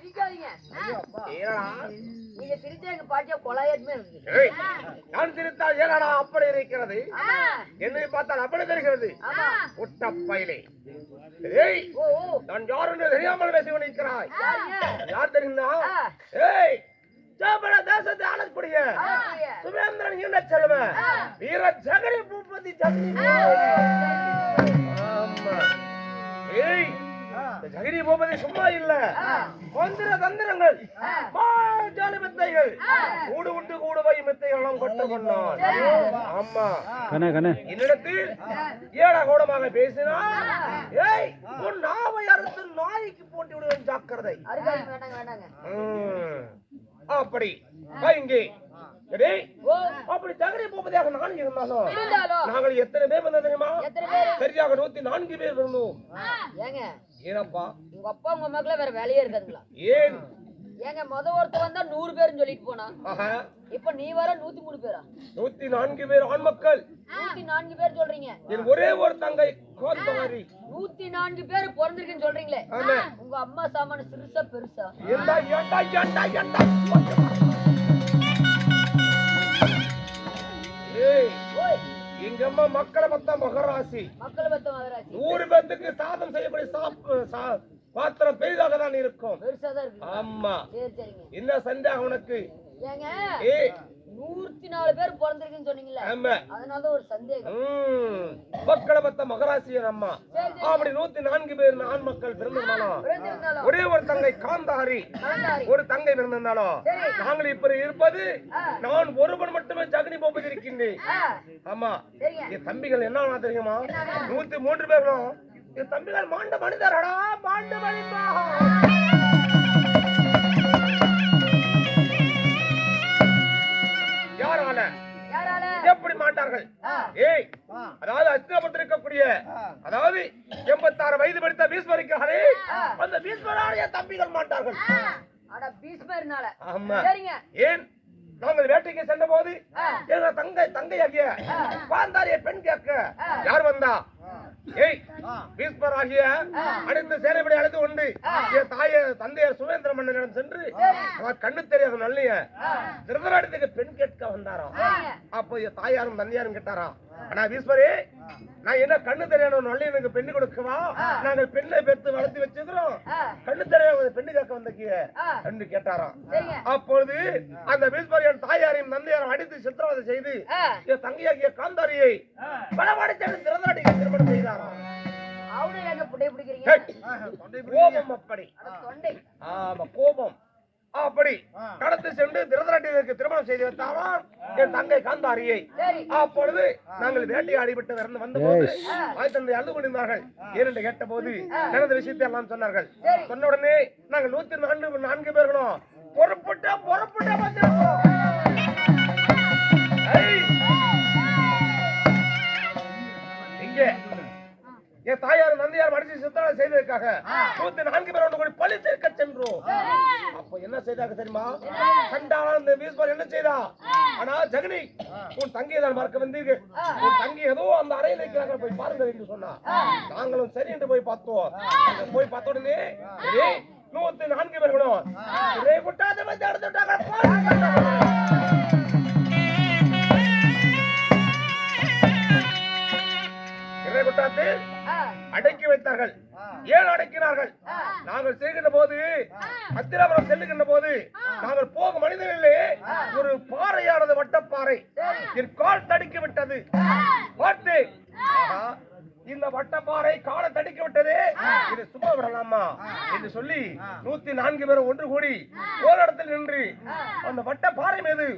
நீங்க பாட்டியா நான் ஏனடா அப்படி இருக்கிறது. என்னை பார்த்தால் அப்படி தெரிகிறது. பயலே. ஏய் நான் யார் என்று தெரியாமல் பேசி கொண்டிருக்கிறாய் யார் தெரியுமா. ஏய் சேபல தேசத்தை ஆளக்கூடிய. சுமேந்திரன் செல்வன். வீர ஜெகரி பூபதி ஜெகரி இந்த ஜெகரி பூபதி சும்மா இல்ல மந்திர தந்திரங்கள் ஜாலி மெத்தைகள். கூடு விட்டு கூடு போய் மெத்தைகள் எல்லாம் கொட்ட கொண்டான். ஆமா என்னிடத்தில் ஏடா கோடமாக பேசினா ஏய் உன் நாவை அறுத்து நாய்க்கு போட்டு விடுவேன் ஜாக்கிரதை. அப்படி. இங்கே. அப்படி தகரி போவதாக நான் இருந்தாலும். நாங்கள் எத்தனை பேர் வந்தோம் தெரியுமா? நூத்தி நான்கு பேர் இருந்தோம் ஏங்க. ஏனப்பா? உங்க அப்பா உங்க அம்மாக்குள்ள வேற வேலையே இருக்காதுங்களா? ஏன்? ஏங்க முத ஒருத்தர் வந்தா நூறு பேருன்னு சொல்லிட்டு போனா. இப்ப நீ வர நூத்தி மூணு பேரா? நூத்தி நான்கு பேர் ஆண் மக்கள். நூத்தி நான்கு பேர் சொல்றீங்க. என் ஒரே ஒரு தங்கை நூத்தி நான்கு பேர் பிறந்திருக்குன்னு சொல்றீங்களே. உங்க அம்மா சாமான சிறுசா பெருசா? ஏண்டா ஏண்டா ஏண்டா ஏண்டா? ஏய். ஓய் எங்க அம்மா மக்களை பத்தா மகராசி. நூறு பேத்துக்கு சாதம் செய்யப்படி சாப்பு சா- பாத்திரம் பெரிதாக தான் இருக்கும். ஆமா. என்ன சந்தேகம் உனக்கு? நூத்தி நாலு பேர் பிறந்திருக்குன்னு சொன்னீங்கல்ல. ஆமா. அதனால தான் ஒரு சந்தேகம். மக்களை பத்த மகராசியன் அம்மா அப்படி நூத்தி நான்கு பேர் ஆண் மக்கள் பிறந்திருந்தாலும் ஒரே ஒரு தங்கை காந்தாரி. ஒரு தங்கை பிறந்திருந்தாலும். நாங்கள் இப்ப இருப்பது. நான் ஒருவன் மட்டுமே ஜகனி போப்பது இருக்கின்றேன். ஆமா என் தம்பிகள் என்ன தெரியுமா? நூத்தி மூன்று பேரும் என் தம்பிகள் மாண்ட மனிதரடா மாண்ட மனிதா எப்படி மாட்டார்கள். ஏய் அதாவது அஸ்திரபுரத்தில் இருக்கக்கூடிய அதாவது எண்பத்தாறு வயது படித்த பீஸ்வரிக்கிறாரே அந்த என் தம்பிகள் மாட்டார்கள். அட பீஸ்மர்னால ஆமா. சரிங்க. ஏன்? நாங்கள் வேட்டைக்கு சென்ற போது. எங்க தங்கை தங்கையாகிய பாந்தாரிய பெண் கேட்க யார் வந்தா? ஏய் பீஸ்மர் ஆகிய அனைத்து சேனைப்படி அழைத்து கொண்டு என் தாய தந்தையர் சுவேந்திர மன்னனிடம் சென்று கண்ணு தெரியாத நல்லைய திருதராட்டத்துக்கு பெண் கேட்க வந்தாராம் அப்போ என் தாயாரும் தந்தையாரும் கேட்டாராம் ஆனா பீஸ்வரி நான் என்ன கண்ணு தெரியாத நல்லையனுக்கு பெண்ணு கொடுக்கவா? நாங்கள் பெண்ணை பெற்று வளர்த்து வச்சிருக்கிறோம். கண்ணு தெரியாத பெண்ணு கேட்க வந்தக்கிய ஆ, என்று கேட்டாராம் அப்பொழுது அந்த பீஸ்வரியன் தாயாரையும் தந்தையாரும் அடித்து சித்திரவதை செய்து என் தங்கையாகிய காந்தாரியை பலவாடிச்சு திறந்தாடிக்கு கோபம் அப்படி. ஆமா கோபம். அப்படி கடந்து சென்று திருதராட்டிற்கு திருமணம் செய்து வைத்தாராம் என் தங்கை காந்தாரியை. அப்பொழுது நாங்கள் வேட்டையாடி விட்டு வந்து வந்தபோது தாய் தந்தை அழுது கொண்டிருந்தார்கள். ஏனென்று கேட்ட போது நடந்த விஷயத்தை எல்லாம் சொன்னார்கள். சொன்ன உடனே நாங்கள் நூத்தி நான்கு நான்கு பேர்களும் பொறுப்புட்ட நூத்தி நான்கு பேர் ஒன்று பழி தீர்க்க சென்றோம். அப்ப என்ன செய்தாங்க தெரியுமா? கண்டாளா இந்த வீஸ்வர் என்ன செய்தா? ஆனா ஜெகனி உன் தங்கியை தான் மறக்க வந்தீங்க? உன் தங்கி ஏதோ அந்த அறையில் இருக்கிறாங்க போய் பாருங்க என்று சொன்னா. நாங்களும் சரி என்று போய் பார்த்தோம். அங்க போய் பார்த்த உடனே "ஏய், நூத்தி நான்கு பேர்களும் ஒரே குட்டாத வந்து எடுத்துட்டாங்க நாங்கள் செய்கின்ற போது அத்திராபுரம் செல்லுகின்ற போது நாங்கள் போகும் மனிதர்களே ஒரு பாறையானது வட்டப்பாறை. என் கால் தடுக்கி விட்டது பார்த்து. இந்த வட்டப்பாறை காலை தடுக்கி விட்டது இது சும்மா விடலாமா? என்று சொல்லி நூத்தி நான்கு பேரும் ஒன்று கூடி ஓரிடத்தில் நின்று அந்த வட்டப்பாறை மீது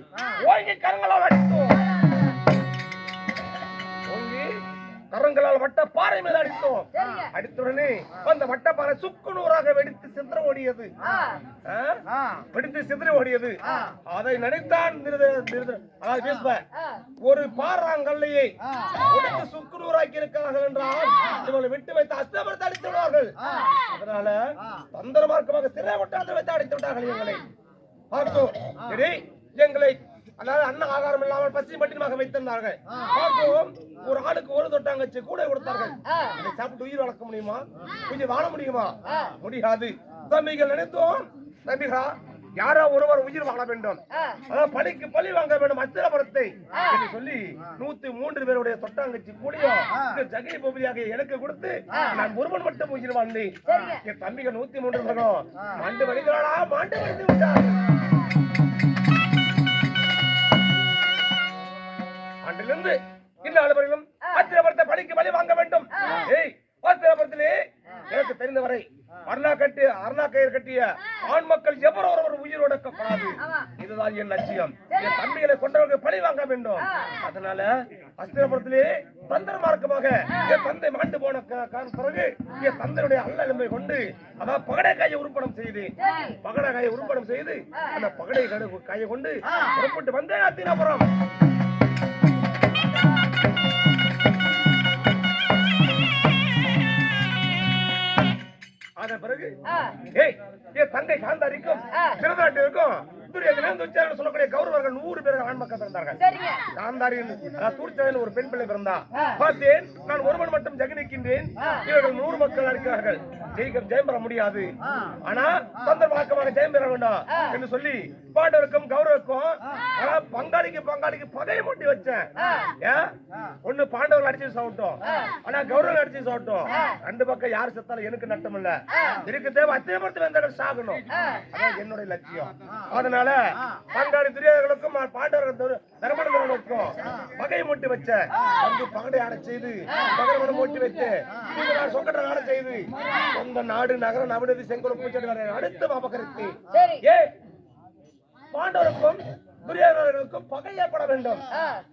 ஓங்கி கரங்களால் அடித்தோம். கரங்களால் வட்ட பாறை மீது அடித்தோம். சரிங்க. அடித்துடனே அந்த வட்டப்பாறை சுக்கு நூறாக வெடித்து சித்திர ஓடியது? வெடித்து சித்திர ஓடியது. அதை நினைத்தான் நிருத- நிருத- அதாவது பேசுவ. ஒரு பாறாங்கல்லையை உடைத்து சுக்கு நூறாக்கி இருக்கிறார்கள் என்றால் இவங்களை விட்டு வைத்து அஸ்தமரத்தை அடித்து விடுவார்கள். அதனால தந்திரமார்க்கமாக சிறை வட்டாரத்தை வைத்து அடித்து விட்டார்கள் எங்களை பார்த்தோம் எங்களை அதாவது அன்ன ஆகாரம் இல்லாமல் பசி பட்டினமாக வைத்திருந்தார்கள். ஒரு ஆளுக்கு ஒரு தொட்டாங்கச்சு கூட கொடுத்தார்கள். இதை சாப்பிட்டு உயிர் வளர்க்க முடியுமா? கொஞ்சம் வாழ முடியுமா? முடியாது. தம்பிகள் நினைத்தோம் தம்பிகளா யாரோ ஒருவர் உயிர் வாழ வேண்டும். அதான் பழிக்கு பழி வாங்க வேண்டும் அத்திரபுரத்தை என்று சொல்லி நூத்தி மூன்று பேருடைய தொட்டாங்கச்சி கூடியும் ஜெகை பூபதியாக எனக்கு கொடுத்து நான் ஒருவன் மட்டும் உயிர் வாழ்ந்தேன். என் தம்பிகள் நூத்தி மூன்று மாண்டு வருகிறாளா மாண்டு வந்து விட்டார் இந்த அளவரிலும் அத்திரபுரத்தை பழிக்கு பழி வாங்க வேண்டும். ஏய் எனக்கு தெரிந்தவரை அருணா கட்டி அருணா கயிறு கட்டிய ஆண் மக்கள் எவரோ ஒருவர் உயிரோடு கூடாது. இதுதான் என் லட்சியம். என் தம்பிகளை கொண்டவர்கள் பழி வாங்க வேண்டும். அதனால அஸ்திரபுரத்திலே தந்திர மார்க்கமாக என் தந்தை மாண்டு போன பிறகு என் தந்தையுடைய அல்லெலும்பை கொண்டு அதாவது பகடை காயை உருப்படம் செய்து பகடை காயை உருப்படம் செய்து அந்த பகடை கடு- காயை கொண்டு புறப்பட்டு வந்தேன் அத்திராபுரம் காந்தாரிக்கும் திருநாட்டிற்கும் துரியோதனன் துச்சாதனன் சொல்லக்கூடிய கௌரவர்கள் நூறு பேர் ஆண் மக்கள் பிறந்தார்கள். சரிங்க. காந்தாரி தூர்ச்சவன் ஒரு பெண் பிள்ளை பிறந்தா. பார்த்தேன் நான் ஒருவன் மட்டும் ஜெகனிக்கின்றேன். இவர்கள் நூறு மக்கள் இருக்கிறார்கள். ஜெயிக்க ஜெயம் பெற முடியாது. ஆனா தந்திரமாக்கமாக ஜெயம் பெற வேண்டாம் என்று சொல்லி பாண்டவருக்கும் கௌரவருக்கும் ஆனா பங்காளிக்கு பங்காளிக்கு பகையை மூட்டி வச்சேன். ஒண்ணு பாண்டவர்கள் அடிச்சு சாப்பிட்டோம் ஆனா கௌரவர்கள் அடிச்சு சாப்பிட்டோம் ரெண்டு பக்கம் யார் செத்தாலும் எனக்கு நட்டம் இல்ல. இருக்கு தேவை அத்தியமரத்து வந்தவர்கள் சாகணும். அதான் என்னுடைய லட்சியம். அதனால பங்காளி துரியோதர்களுக்கும் பாண்டவர்கள் பகையை மூட்டி வச்ச வந்து பகடை ஆட செய்து பகடை மூட்டி வச்சு சொக்கட்டை ஆட செய்து சொந்த நாடு நகரம் நவிடுது செங்கோல் பூச்செடி அடுத்து அபகரித்து சரி. ஏ பாண்டவருக்கும் துரியோதனர்களுக்கும் பகை ஏற்பட வேண்டும்.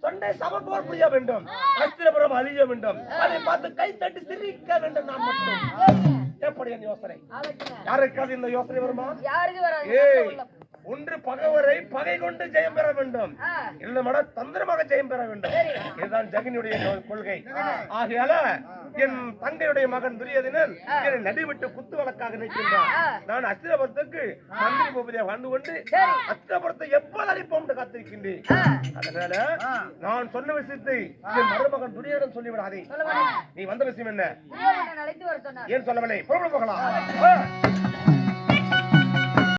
தொண்டை சமபோர் புரிய வேண்டும். அஸ்திரபுரம் அழிய வேண்டும். அதை பார்த்து கை தட்டி சிரிக்க வேண்டும் நான் மட்டும். எப்படி என் யோசனை? யாருக்காவது இந்த யோசனை வருமா? யாருக்கு வராது. ஒன்று பகைவரை பகை கொண்டு ஜெயம் பெற வேண்டும். இல்லைமட தந்திரமாக ஜெயம் பெற வேண்டும். இதுதான் ஜெகனுடைய கொள்கை. ஆகையால என் தங்கையுடைய மகன் துரியதனன் என்னை நடிவிட்டு குத்து வழக்காக நிற்கின்றான். நான் அஸ்திரபுரத்துக்கு மந்திரி பூபதியை வாழ்ந்து கொண்டு அஸ்திரபுரத்தை எப்போது அழிப்போம் என்று காத்திருக்கின்றேன். அதனால நான் சொன்ன விஷயத்தை என் மருமகன் துரியடன் சொல்லிவிடாதே. நீ வந்த விஷயம் என்ன? ஏன் சொல்லவில்லை? புறப்பட போகலாம்.